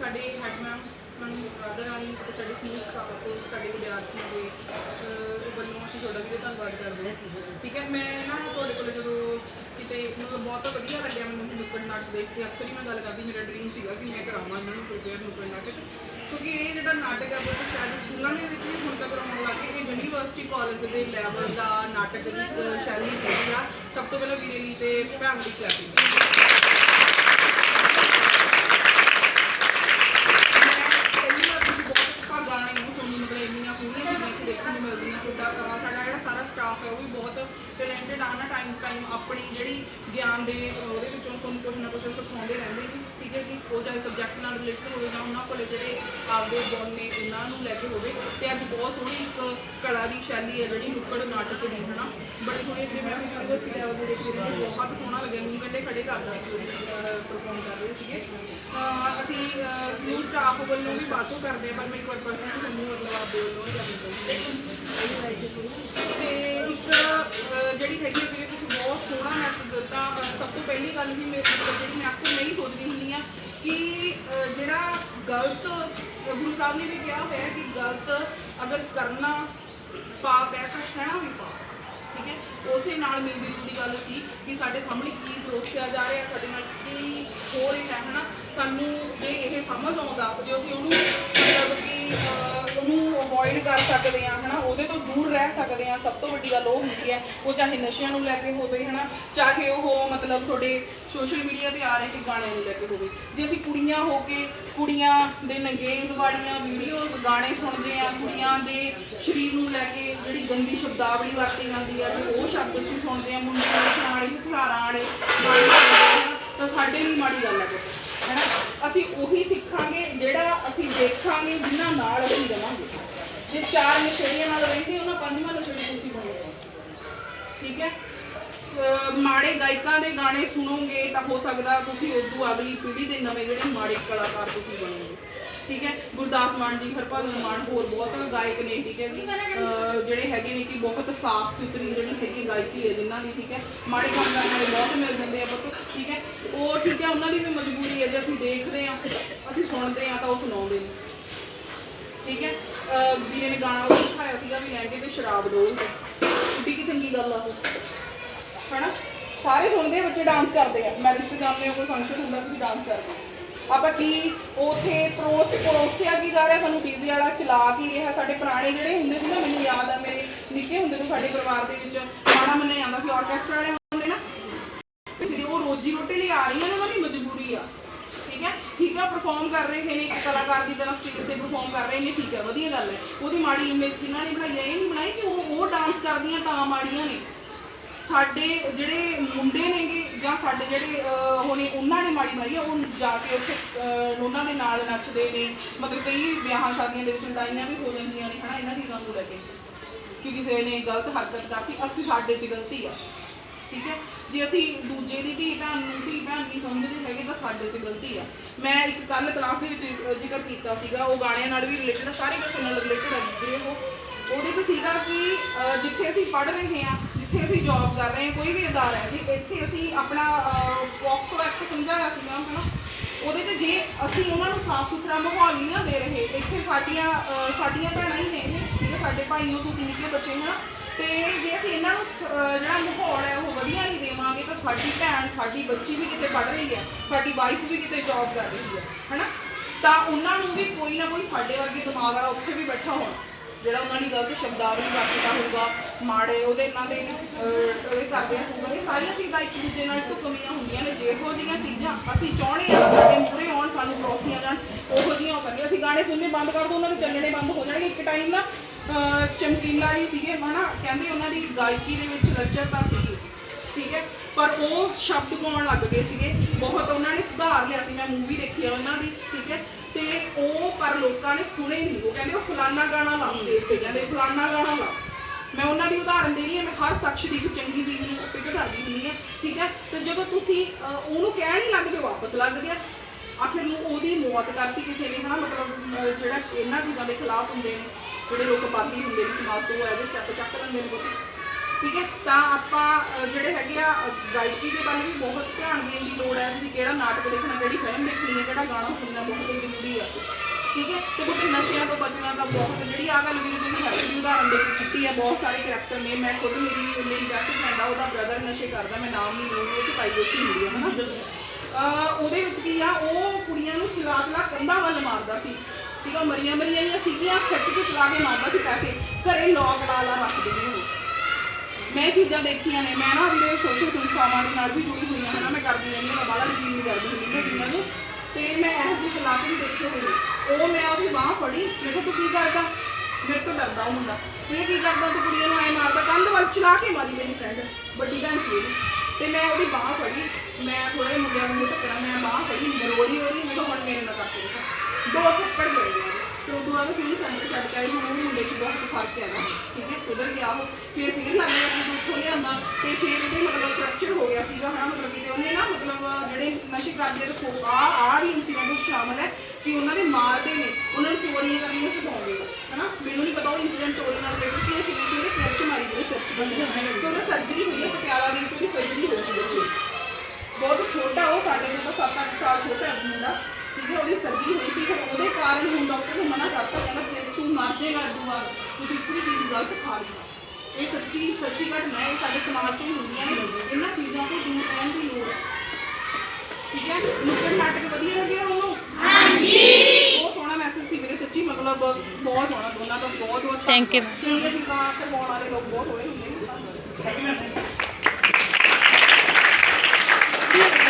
ਸਾਡੇ head ma'am ma'am Radha ਸਾਡੇ ਸਮੂਹ ਸਟਾਫ ਸਾਡੇ ਵਿਦਿਆਰਥੀਆਂ ਦੇ ਵੱਲੋਂ ਅਸੀਂ ਤੁਹਾਡਾ ਵੀ ਧੰਨਵਾਦ ਕਰਦੇ ਹਾਂ। ਠੀਕ ਹੈ, ਮੈਂ ਨਾ ਤੁਹਾਡੇ ਕੋਲ ਜਦੋਂ ਕਿਤੇ ਮਤਲਬ ਬਹੁਤ ਵਧੀਆ ਲੱਗਿਆ ਮੈਨੂੰ ਨੁੱਕੜ ਨਾਟਕ ਦੇਖ ਕੇ, ਅਕਸਰ ਹੀ ਮੈਂ ਗੱਲ ਕਰਦੀ, ਮੇਰਾ ਡ੍ਰੀਮ ਸੀਗਾ ਕਿ ਮੈਂ ਕਰਾਵਾਂ ਇਹਨਾਂ ਨੂੰ ਪ੍ਰਿਪੇਅਰ ਨੁੱਕੜ ਨਾਟਕ ਕਿਉਂਕਿ ਇਹ ਜਿਹੜਾ ਨਾਟਕ ਹੈ, ਉਹ ਸ਼ਾਇਦ ਸਕੂਲਾਂ ਦੇ ਵਿੱਚ ਵੀ ਹੁਣ ਤੱਕ ਆਉਣ ਲੱਗ ਗਏ, ਇਹ ਯੂਨੀਵਰਸਿਟੀ ਕਾਲਜ ਦੇ ਲੈਵਲ ਦਾ ਨਾਟਕ ਦੀ ਸ਼ੈਲੀ ਹੈਗੀ ਆ, ਸਭ ਤੋਂ ਪਹਿਲਾਂ ਵੀਰੇਲੀ ਤੇ ਭੈਣ ਲਈ ਕਲਾਸਿਕ ਪਹਿਲੀ ਵਾਰ ਤੁਸੀਂ ਬਹੁਤ ਭਾਗਾਂ ਨੇ ਇਹਨੂੰ ਸੁਣੀ ਮਤਲਬ ਇੰਨੀਆਂ ਸੋਹਣੀਆਂ ਚੀਜ਼ਾਂ ਇੱਥੇ ਦੇਖਣ ਨੂੰ ਮਿਲਦੀਆਂ ਤੁਹਾਡਾ ਅਹ ਸਾਡਾ ਜਿਹੜਾ ਸਟਾਫ ਹੈ, ਉਹ ਵੀ ਬਹੁਤ ਟੈਲੈਂਟਡ ਆ ਨਾ ਟਾਈਮ ਟਾਈਮ ਆਪਣੀ ਜਿਹੜੀ ਗਿਆਨ ਦੇ ਉਹਦੇ ਵਿੱਚੋਂ ਤੁਹਾਨੂੰ ਕੁਝ ਨਾ ਕੁਝ ਸਿਖਾਉਂਦੇ ਰਹਿੰਦੇ ਨੇ। ਠੀਕ ਹੈ ਜੀ, ਉਹ ਚਾਹੇ ਸਬਜੈਕਟ ਨਾਲ ਰਿਲੇਟਡ ਹੋਵੇ ਜਾਂ ਉਹਨਾਂ ਕੋਲੇ ਜਿਹੜੇ ਆਪਦੇ ਗੁਣ ਨੇ, ਉਹਨਾਂ ਨੂੰ ਲੈ ਕੇ ਹੋਵੇ ਬਹੁਤ ਸੋਹਣੀ ਇੱਕ ਕਲਾ ਦੀ ਸ਼ੈਲੀ ਹੈ ਜਿਹੜੀ ਨੁੱਕੜ ਨਾਟਕ ਦੀ ਹਨਾ? ਬੜੇ ਸੋਹਣੇ ਜਿਹੜੇ ਮੈਂ ਯੂਨੀਵਰਸਿਟੀ ਲੈਵਲ ਦੇ ਦੇਖੇ ਨੇ ਬਹੁਤ ਸੋਹਣਾ ਲੱਗਿਆ। ਮੈਨੂੰ ਕੰਡੇ ਖੜੇ ਕਰਦਾ ਸੀ ਪਰਫਾਰਮ ਕਰ ਰਹੇ ਸੀਗੇ। ਅਸੀਂ ਸਮੂਹ ਸਟਾਫ ਵੱਲੋਂ ਵੀ ਚੋਂ ਕਰਦੇ ਹਾਂ ਪਰ ਮੈਂ ਇੱਕ ਵਾਰ ਪਰਸਨਲੀ ਤੁਹਾਨੂੰ ਮਤਲਬ ਆਪਦੇ ਵੱਲੋਂ ਹੀ ਕਰਨੀ ਚਾਹੀਦੀ ਤੇ ਇੱਕ ਜਿਹੜੀ ਹੈਗੀ ਹੈ ਵੀਰੇ ਤੁਸੀਂ ਬਹੁਤ ਸੋਹਣਾ ਮੈਸੇਜ ਦਿੱਤਾ। ਸਭ ਤੋਂ ਪਹਿਲੀ ਗੱਲ ਵੀ ਮੇਰੇ ਮਤਲਬ ਜਿਹੜੀ ਮੈਂ ਅਕਸਰ ਨਹੀਂ ਸੋਚਦੀ ਹੁੰਦੀ ਆ ਕਿ ਜਿਹੜਾ ਗਲਤ ਗੁਰੂ ਸਾਹਿਬ ਨੇ ਵੀ ਕਿਹਾ ਹੋਇਆ ਕਿ ਗਲਤ ਅਗਰ ਕਰਨਾ ਪਾਪ ਹੈ ਤਾਂ ਸਹਿਣਾ ਵੀ ਪਾਪ ਠੀਕ ਹੈ? ਉਸੇ ਨਾਲ ਮਿਲਦੀ ਜੁਲਦੀ ਗੱਲ ਸੀ ਕਿ ਸਾਡੇ ਸਾਹਮਣੇ ਕੀ ਪਰੋਸਿਆ ਜਾ ਰਿਹਾ, ਸਾਡੇ ਨਾਲ ਕੀ ਹੋ ਰਿਹਾ ਹੈ ਹਨਾ ਸਾਨੂੰ ਜੇ ਇਹ ਸਮਝ ਆਉਂਦਾ, ਜੋ ਕਿ ਉਹਨੂੰ ਮਤਲਬ ਕਿ ਅਵੋਇਡ ਕਰ ਸਕਦੇ ਆ ਹਨਾ? ਉਹਦੇ ਤੋਂ ਦੂਰ ਰਹਿ ਸਕਦੇ ਆ ਸਭ ਤੋਂ ਵੱਡੀ ਗੱਲ ਉਹ ਹੁੰਦੀ ਹੈ, ਉਹ ਚਾਹੇ ਨਸ਼ਿਆਂ ਨੂੰ ਲੈ ਕੇ ਹੋਵੇ, ਹਨਾ? ਚਾਹੇ ਉਹ ਮਤਲਬ ਤੁਹਾਡੇ ਸੋਸ਼ਲ ਮੀਡੀਆ ਤੇ ਆ ਰਹੇ ਕਿ ਗਾਣਿਆਂ ਨੂੰ ਲੈ ਕੇ ਹੋਵੇ। ਜੇ ਅਸੀਂ ਕੁੜੀਆਂ ਹੋ ਕੇ, ਕੁੜੀਆਂ ਦੇ ਨੰਗੇਜ ਵਾਲੀਆਂ ਵੀਡੀਓਜ਼ ਗਾਣੇ ਸੁਣਦੇ ਆ ਕੁੜੀਆਂ ਦੇ ਸਰੀਰ ਨੂੰ ਲੈ ਕੇ ਜਿਹੜੀ ਗੰਦੀ ਸ਼ਬਦਾਵਲੀ ਵਰਤੀ ਜਾਂਦੀ ਆ ਤੇ ਉਹ ਸ਼ਬਦ ਅਸੀਂ ਸੁਣਦੇ ਆ ਮੁੰਡੇ ਨਸ਼ਿਆਂ ਵਾਲੇ, ਹਥਿਆਰਾਂ ਵਾਲੇ ਗਾਣੇ ਤਾਂ ਸਾਡੇ ਲਈ ਮਾੜੀ ਗੱਲ ਹੈ। ਕਿਤੇ ਹੈਨਾ? ਅਸੀਂ ਉਹੀ ਸਿੱਖਾਂਗੇ ਜਿਹੜਾ ਅਸੀਂ ਦੇਖਾਂਗੇ, ਜਿਨ੍ਹਾਂ ਨਾਲ ਅਸੀਂ ਰਵਾਂਗੇ। ਜੇ ਚਾਰ ਨਸ਼ੇੜੀਆਂ ਨਾਲ ਰਹਿੰਦੇ, ਉਹਨਾਂ ਪੰਜਵਾਂ ਨਸ਼ੇੜੀ ਤੁਸੀਂ ਬਣੋਗੇ ਠੀਕ ਹੈ? ਮਾੜੇ ਗਾਇਕਾਂ ਦੇ ਗਾਣੇ ਸੁਣੋਗੇ ਤਾਂ ਹੋ ਸਕਦਾ ਤੁਸੀਂ ਉਸ ਤੋਂ ਅਗਲੀ ਪੀੜ੍ਹੀ ਦੇ ਨਵੇਂ ਜਿਹੜੇ ਮਾੜੇ ਕਲਾਕਾਰ ਤੁਸੀਂ ਬਣੋਗੇ। ਠੀਕ ਹੈ? ਗੁਰਦਾਸ ਮਾਨ ਜੀ, ਹਰਭਜਨ ਮਾਨ, ਹੋਰ ਬਹੁਤ ਗਾਇਕ ਨੇ, ਠੀਕ ਹੈ? ਜੀ ਜਿਹੜੇ ਹੈਗੇ ਨੇ ਕਿ ਬਹੁਤ ਸਾਫ਼ ਸੁਥਰੀ ਜਿਹੜੀ ਹੈਗੀ ਗਾਇਕੀ ਹੈ ਜਿਨ੍ਹਾਂ ਦੀ, ਠੀਕ ਹੈ? ਮਾੜੇ ਕੰਮ ਕਰਨ ਵਾਲੇ ਬਹੁਤ ਮਿਲ ਜਾਂਦੇ ਆ ਪੁੱਤ, ਠੀਕ ਹੈ? ਉਹ ਠੀਕ ਹੈ, ਉਹਨਾਂ ਦੀ ਵੀ ਮਜਬੂਰੀ ਹੈ ਜੇ ਅਸੀਂ ਦੇਖਦੇ ਆ ਅਸੀਂ ਸੁਣਦੇ ਆ ਤਾਂ ਉਹ ਸੁਣਾਉਂਦੇ ਨੇ। ਅਹ ਨੇ ਗਾਣਾ ਉਹ ਦਿਖਾਇਆ ਸੀਗਾ ਵੀ ਲੈ ਤੇ ਸ਼ਰਾਬ ਡੋਲਦੇ ਕਿੱਡੀ ਕੀ ਚੰਗੀ ਗੱਲ ਆ ਉਹ। ਹਨਾ? ਸਾਰੇ ਸੁਣਦੇ ਬੱਚੇ ਡਾਂਸ ਕਰਦੇ ਆ। ਮੈਰਿਜ ਤੇ ਜਾਂਦੇ ਕੋਈ ਫੰਕਸ਼ਨ ਹੁੰਦਾ, ਤੁਸੀਂ ਡਾਂਸ ਕਰਦੇ ਆਪਾਂ ਕੀ ਉਥੇ ਪਰੋਸ ਪਰੋਸਿਆ ਕੀ ਜਾ ਰਿਹਾ? ਸਾਨੂੰ ਡੀਜ਼ੇ ਵਾਲਾ ਚਲਾ ਕੀ ਰਿਹਾ? ਸਾਡੇ ਪੁਰਾਣੇ ਜਿਹੜੇ ਹੁੰਦੇ ਸੀ ਨਾ, ਮੈਨੂੰ ਯਾਦ ਆ, ਮੇਰੇ ਨਿੱਕੇ ਹੁੰਦੇ ਤੋਂ ਸਾਡੇ ਪਰਿਵਾਰ ਦੇ ਵਿੱਚ ਗਾਣਾ ਮੰਨਿਆ ਜਾਂਦਾ ਸੀ ਆਰਕੈਸਟਰਾ ਵਾਲੇ ਹੁੰਦੇ ਨਾ। ਉਹ ਰੋਜੀ ਰੋਟੀ ਲਈ ਆ ਰਹੀਆਂ ਨੇ, ਉਹਨਾਂ ਦੀ ਮਜਬੂਰੀ ਆ। ਠੀਕ ਹੈ ਠੀਕ ਹੈ ਪਰਫਾਰਮ ਕਰ ਰਹੇ ਨੇ ਇੱਕ ਕਲਾਕਾਰ ਦੀ ਤਰ੍ਹਾਂ ਸਟੇਜ ਤੇ ਪਰਫਾਰਮ ਕਰ ਰਹੇ ਨੇ ਠੀਕ ਹੈ ਵਧੀਆ ਗੱਲ ਹੈ ਉਹਦੀ ਮਾੜੀ ਇਮੇਜ ਕਿਹਨਾਂ ਨੇ ਬਣਾਈ ਹੈ ਇਹ ਨਹੀਂ ਬਣਾਈ ਕਿ ਉਹ ਉਹ ਡਾਂਸ ਕਰਦੀਆਂ ਤਾਂ ਮਾੜੀਆਂ ਨੇ। ਸਾਡੇ ਜਿਹੜੇ ਮੁੰਡੇ ਨੇਗੇ ਜਾਂ ਸਾਡੇ ਜਿਹੜੇ ਅਹ, ਉਹਨਾਂ ਨੇ ਮਾੜੀ ਬਣਾਈ ਆ ਉਹ ਜਾ ਕੇ ਉੱਥੇ ਉਹਨਾਂ ਦੇ ਨਾਲ ਨੱਚਦੇ ਨੇ। ਮਤਲਬ ਕਈ ਵਿਆਹਾਂ ਸ਼ਾਦੀਆਂ ਦੇ ਵਿੱਚ ਲੜਾਈਆਂ ਵੀ ਹੋ ਜਾਂਦੀਆਂ ਨੇ ਹਨਾ ਇਹਨਾਂ ਚੀਜ਼ਾਂ ਨੂੰ ਲੈ ਕੇ। ਕਿ ਕਿਸੇ ਨੇ ਗਲਤ ਹਰਕਤ ਕਰਤੀ ਅਸੀਂ ਸਾਡੇ 'ਚ ਗਲਤੀ ਆ। ਠੀਕ ਹੈ? ਜੇ ਅਸੀਂ ਦੂਜੇ ਦੀ ਧੀ ਭੈਣ ਨੂੰ ਧੀ ਭੈਣ ਨਹੀਂ ਸਮਝਦੇ ਹੈਗੇ ਤਾਂ ਸਾਡੇ 'ਚ ਗਲਤੀ ਆ। ਮੈਂ ਇੱਕ ਕੱਲ ਕਲਾਸ ਦੇ ਵਿੱਚ ਜ਼ਿਕਰ ਕੀਤਾ ਸੀਗਾ ਉਹ ਗਾਣਿਆਂ ਨਾਲ ਵੀ ਰਿਲੇਟਡ ਸਾਰੇ ਕਿਸੇ ਨਾਲ ਰਿਲੇਟਡ ਹੈ ਵੀਰੇ ਉਹ। ਉਹਦੇ 'ਚ ਸੀਗਾ ਕਿ ਜਿੱਥੇ ਅਸੀਂ ਪੜ੍ਹ ਰਹੇ ਹਾਂ ਜਿੱਥੇ ਅਸੀਂ ਜੌਬ ਕਰ ਰਹੇ ਹਾਂ ਕੋਈ ਵੀ ਅਦਾਰਾ ਹੈ ਜੀ ਇੱਥੇ ਅਸੀਂ ਆਪਣਾ ਪੌਕਸੋ ਐਕਟ ਸਮਝਾਇਆ ਸੀਗਾ ਹਨਾ? ਉਹਦੇ 'ਚ ਜੇ ਅਸੀਂ ਉਹਨਾਂ ਨੂੰ ਸਾਫ਼ ਸੁਥਰਾ ਮਾਹੌਲ ਨਹੀਂ ਨਾ ਦੇ ਰਹੇ ਇੱਥੇ ਸਾਡੀਆਂ ਸਾਡੀਆਂ ਭੈਣਾਂ ਹੀ ਨੇ ਇਹ, ਠੀਕ ਹੈ? ਸਾਡੇ ਭਾਈ ਨੂੰ ਤੁਸੀਂ ਨਿੱਕੇ ਬੱਚੇ ਹੋ ਨਾ ਤੇ ਜੇ ਅਸੀਂ ਇਹਨਾਂ ਨੂੰ ਅਹ, ਜਿਹੜਾ ਮਾਹੌਲ ਹੈ ਉਹ ਵਧੀਆ ਨਹੀਂ ਦੇਵਾਂਗੇ ਤਾਂ ਸਾਡੀ ਭੈਣ ਸਾਡੀ ਬੱਚੀ ਵੀ ਕਿਤੇ ਪੜ੍ਹ ਰਹੀ ਹੈ ਸਾਡੀ ਵਾਈਫ ਵੀ ਕਿਤੇ ਜੌਬ ਕਰ ਰਹੀ ਹੈ ਹਨਾ? ਤਾਂ ਉਹਨਾਂ ਨੂੰ ਵੀ ਕੋਈ ਨਾ ਕੋਈ ਸਾਡੇ ਵਰਗੇ ਦਿਮਾਗ ਵਾਲਾ ਉੱਥੇ ਵੀ ਬੈਠਾ ਹੋਣਾ ਜਿਹੜਾ ਉਹਨਾਂ ਦੀ ਗਲਤ ਸ਼ਬਦਾਵਲੀ ਵਰਤਦਾ ਹੋਊਗਾ ਮਾੜੇ ਉਹਦੇ ਇਹਨਾਂ ਦੇ ਅਹ, ਇਹ ਕਰਦੇ ਹੋਊਗਾ ਇਹ ਸਾਰੀਆਂ ਚੀਜ਼ਾਂ ਇੱਕ ਦੂਜੇ ਨਾਲ ਢੁਕਵੀਆਂ ਹੁੰਦੀਆਂ ਨੇ ਜਿਹੋ ਜਿਹੀਆਂ ਚੀਜ਼ਾਂ ਅਸੀਂ ਚਾਹੁੰਦੇ ਹਾਂ ਸਾਡੇ ਮੂਹਰੇ ਆਉਣ ਸਾਨੂੰ ਪਰੋਸੀਆਂ ਜਾਣ ਉਹੋ ਜਿਹੀਆਂ ਉਹ ਕਰਨੀਆਂ ਅਸੀਂ ਗਾਣੇ ਸੁਣਨੇ ਬੰਦ ਕਰ ਦੋ ਉਹਨਾਂ ਦੇ ਚੱਲਣੇ ਬੰਦ ਹੋ ਜਾਣਗੇ ਇੱਕ ਟਾਈਮ ਨਾ ਚਮਕੀਲਾ ਜੀ ਸੀਗੇ, ਹਨਾ? ਕਹਿੰਦੇ ਉਹਨਾਂ ਦੀ ਗਾਇਕੀ ਦੇ ਵਿੱਚ ਲੱਚਰਤਾ ਸੀਗੀ ਠੀਕ ਹੈ? ਪਰ ਉਹ ਸ਼ਬਦ ਗਾਉਣ ਲੱਗ ਗਏ ਸੀਗੇ। ਬਹੁਤ ਉਹਨਾਂ ਨੇ ਸੁਧਾਰ ਲਿਆ ਸੀ। ਮੈਂ ਮੂਵੀ ਦੇਖੀ ਆ ਉਹਨਾਂ ਦੀ, ਠੀਕ ਹੈ? ਤੇ ਉਹ ਪਰ ਲੋਕਾਂ ਨੇ ਸੁਣੇ ਨਹੀਂ ਉਹ ਕਹਿੰਦੇ ਉਹ ਫਲਾਨਾ ਗਾਣਾ ਲਾਉਂਦੇ ਸਟੇਜ ਕਹਿੰਦੇ ਫਲਾਨਾ ਗਾਣਾ ਲਾ। ਮੈਂ ਉਹਨਾਂ ਦੀ ਉਦਾਹਰਨ ਦੇ ਰਹੀ ਹਾਂ। ਮੈਂ ਹਰ ਸ਼ਖਸ ਦੀ ਚੰਗੀ ਚੀਜ਼ ਨੂੰ ਪਿਕ ਕਰਦੀ ਹੁੰਦੀ ਹਾਂ, ਠੀਕ ਹੈ? ਤੇ ਜਦੋਂ ਤੁਸੀਂ ਉਹਨੂੰ ਕਹਿਣ ਹੀ ਲੱਗਦੇ ਜਾਓ ਵਾਪਸ ਲੱਗ ਗਿਆ। ਆਖਿਰ ਨੂੰ ਉਹਦੀ ਮੌਤ ਕਰਤੀ ਕਿਸੇ ਨੇ ਹਨਾ? ਮਤਲਬ ਅਹ, ਜਿਹੜਾ ਇਹਨਾਂ ਚੀਜ਼ਾਂ ਦੇ ਖਿਲਾਫ ਹੁੰਦੇ ਨੇ ਜਿਹੜੇ ਲੋਕ ਬਾਗੀ ਹੁੰਦੇ ਨੇ ਸਮਾਜ ਤੋਂ ਉਹ ਐਜੇ ਸਟੈਪ ਚੱਕ ਲੈਂਦੇ ਨੇ ਬਹੁਤ ਠੀਕ ਹੈ? ਤਾਂ ਆਪਾਂ ਅ, ਜਿਹੜੇ ਹੈਗੇ ਆ ਅ, ਗਾਇਕੀ ਦੇ ਵੱਲ ਵੀ ਬਹੁਤ ਧਿਆਨ ਦੇਣ ਦੀ ਲੋੜ ਹੈ। ਤੁਸੀਂ ਕਿਹੜਾ ਨਾਟਕ ਦੇਖਣਾ ਕਿਹੜੀ ਫਿਲਮ ਦੇਖਣੀ ਹੈ ਕਿਹੜਾ ਗਾਣਾ ਸੁਣਨਾ ਬਹੁਤ ਜ਼ਰੂਰੀ ਆ। ਠੀਕ ਹੈ? ਤੇ ਬੁੱਢੇ ਨਸ਼ਿਆਂ ਤੋਂ ਬਚਣਾ ਤਾਂ ਬਹੁਤ ਜਿਹੜੀ ਆ ਗੱਲ ਵੀਰੇ ਤੁਸੀਂ ਹਰ ਦੀ ਉਦਾਹਰਨ ਦੇ ਕੇ ਕੀਤੀ ਹੈ ਬਹੁਤ ਸਾਰੇ ਕਰੈਕਟਰ ਨੇ। ਮੈਂ ਖੁਦ ਮੇਰੀ ਮੇਰੀ ਬੈਸਟ ਫਰੈਂਡ ਆ ਉਹਦਾ ਬ੍ਰਦਰ ਨਸ਼ੇ ਕਰਦਾ ਮੈਂ ਨਾਮ ਨਹੀਂ ਲਊਂਗੀ ਉਹ ਚ ਪ੍ਰਾਈਵੇਸੀ ਹੁੰਦੀ ਹੈ ਹਨਾ? ਉਹਦੇ ਵਿੱਚ ਕੀ ਆ, ਉਹ ਕੁੜੀਆਂ ਨੂੰ ਚਲਾ ਚਲਾ ਕੰਧਾਂ ਵੱਲ ਮਾਰਦਾ ਸੀ। ਠੀਕ ਆ ਮਰੀਆਂ ਮਰੀਆਂ ਜਿਹੀਆਂ ਸੀਗੀਆਂ, ਖਿੱਚ ਕੇ ਚਲਾ ਕੇ ਮਾਰਦਾ ਸੀ ਪੈਸੇ। ਘਰੇ ਲੋਕ ਲਾ ਲਾ ਰੱਖਦੇ ਨੇ ਮੈਂ ਇਹ ਚੀਜ਼ਾਂ ਦੇਖੀਆਂ ਨੇ, ਮੈਂ ਨਾ ਵੀਰੇ ਸੋਸ਼ਲ ਸੰਸਥਾਵਾਂ ਦੇ ਨਾਲ ਵੀ ਜੁੜੀ ਹੋਈ ਹਾਂ, ਹਨਾ, ਮੈਂ ਕਰਦੀ ਰਹਿੰਦੀ ਹਾਂ, ਮੈਂ ਯਕੀਨ ਨਹੀਂ ਕਰਦੀ ਹੁੰਦੀ ਹਾਂ ਜਿਨ੍ਹਾਂ ਨੂੰ। ਤੇ ਮੈਂ ਇਹੋ ਜਿਹੇ ਹਾਲਾਤ ਵੀ ਦੇਖੇ ਹੋਏ ਉਹ ਮੈਂ ਉਹਦੀ ਬਾਹ ਫੜੀ, ਮੈਂ ਕਿਹਾ, ਤੂੰ ਕੀ ਕਰਦਾ? ਮੇਰੇ ਤੋਂ ਡਰਦਾ ਉਹ ਮੁੰਡਾ। ਇਹ ਕੀ ਕਰਦਾ ਤੂੰ ਕੁੜੀਆਂ ਨੂੰ ਐ ਮਾਰਦਾ, ਕੰਧ ਵੱਲ ਚਲਾ ਕੇ ਮਾਰੀ ਮੇਰੀ ਫਰੈਂਡ ਵੱਡੀ ਭੈਣ ਸੀ ਉਹਦੀ। ਤੇ ਮੈਂ ਉਹਦੀ ਬਾਹ ਫੜੀ। ਮੈਂ ਥੋੜੇ ਮੁੰਡਿਆਂ ਨੂੰ ਟੱਕਰਾਂ ਮੈਂ ਬਾਹ ਫੜੀ ਮਰੋੜੀ ਉਹਦੀ ਮੈਂ ਕਿਹਾ ਹੁਣ ਮੇਰੇ ਨਾਲ ਕਰਕੇ ਦੇਖਾ ਦੋ ਥੱਪੜ ਨੇ। ਤੇ ਉਦੋਂ ਬਾਅਦ ਫਿਰ ਸੈਂਟਰ ਛੱਡ ਕੇ ਆਈ ਹੁਣ ਉਹ ਮੁੰਡੇ 'ਚ ਬਹੁਤ ਫ਼ਰਕ ਹੈਗਾ ਠੀਕ ਹੈ ਸੁਧਰ ਗਿਆ ਉਹ। ਫਿਰ ਫਿਰ ਲੱਗ ਗਿਆ ਕਿ ਉੱਥੋਂ ਲਿਆਂਦਾ। ਤੇ ਫਿਰ ਉਹਦੇ ਮਤਲਬ ਫ੍ਰੈਕਚਰ ਹੋ ਗਿਆ ਸੀਗਾ ਹਨਾ? ਮਤਲਬ ਕਿ ਉਹਨੇ ਨਾ ਮਤਲਬ ਜਿਹੜੇ ਨਸ਼ੇ ਕਰਦੇ ਤੇ ਆ ਆ ਰਹੀ ਇਨਸੀਡੈਂਟ ਵਿੱਚ ਸ਼ਾਮਲ ਹੈ ਕਿ ਉਹਨਾਂ ਦੇ ਮਾਰਦੇ ਨੇ। ਉਹਨਾਂ ਨੂੰ ਚੋਰੀਆਂ ਕਰਨੀਆਂ ਸਿਖਾਉਂਦੇ ਨੇ ਹਨਾ? ਮੈਨੂੰ ਨਹੀਂ ਪਤਾ ਉਹ ਇਨਸੀਡੈਂਟ ਚੋਰੀ ਨਾਲ ਰਿਲੇਟਡ ਸੀ ਕਿਵੇਂ ਕਿ ਉਹਦੇ ਸਿਰ 'ਚ ਮਾਰੀ ਜਿਹੜੇ ਸਿਰ 'ਚ ਬੰਦੇ ਤੇ ਉਹਦਾ ਸਰਜਰੀ ਹੋਈ ਬਹੁਤ ਛੋਟਾ ਉਹ ਸਾਡੇ ਤੋਂ 7-8 ਸਾਲ ਛੋਟਾ ਹੈ ਮੁੰਡਾ। ਠੀਕ ਹੈ ਉਹਦੀ ਸਰਜਰੀ ਹੋਈ ਸੀ ਫਿਰ ਉਹਦੇ ਕਾਰਨ ਹੁਣ ਡਾਕਟਰ ਨੇ ਮਨਾ ਕਰਤਾ ਕਹਿੰਦਾ ਜੇ ਤੂੰ ਮਰ ਜਾਏਗਾ ਦੁਆ ਤੁਸੀਂ ਕੋਈ ਚੀਜ਼ ਗਲਤ ਖਾ ਲਈ। ਇਹ ਸੱਚੀ ਸੱਚੀ ਘਟਨਾ ਹੈ ਇਹ ਸਾਡੇ ਸਮਾਜ 'ਚ ਹੀ ਹੁੰਦੀਆਂ ਨੇ। ਇਹਨਾਂ ਚੀਜ਼ਾਂ ਤੋਂ ਦੂਰ ਰਹਿਣ ਦੀ ਲੋੜ ਹੈ। ਠੀਕ ਹੈ ਨੁੱਕੜ ਨਾਟਕ ਵਧੀਆ ਲੱਗਿਆ ਉਹਨੂੰ ਹਾਂਜੀ। ਬਹੁਤ ਸੋਹਣਾ ਮੈਸੇਜ ਸੀ ਮੇਰੇ ਸੱਚੀ ਮਤਲਬ ਬਹੁਤ ਸੋਹਣਾ ਦੋਨਾਂ ਦਾ ਬਹੁਤ ਬਹੁਤ Thank you. ਚੰਗੀਆਂ ਚੀਜ਼ਾਂ ਕਰਵਾਉਣ ਵਾਲੇ ਲੋਕ ਬਹੁਤ ਹੋਏ ਹੁੰਦੇ ਨੇ। ਧੰਨਵਾਦ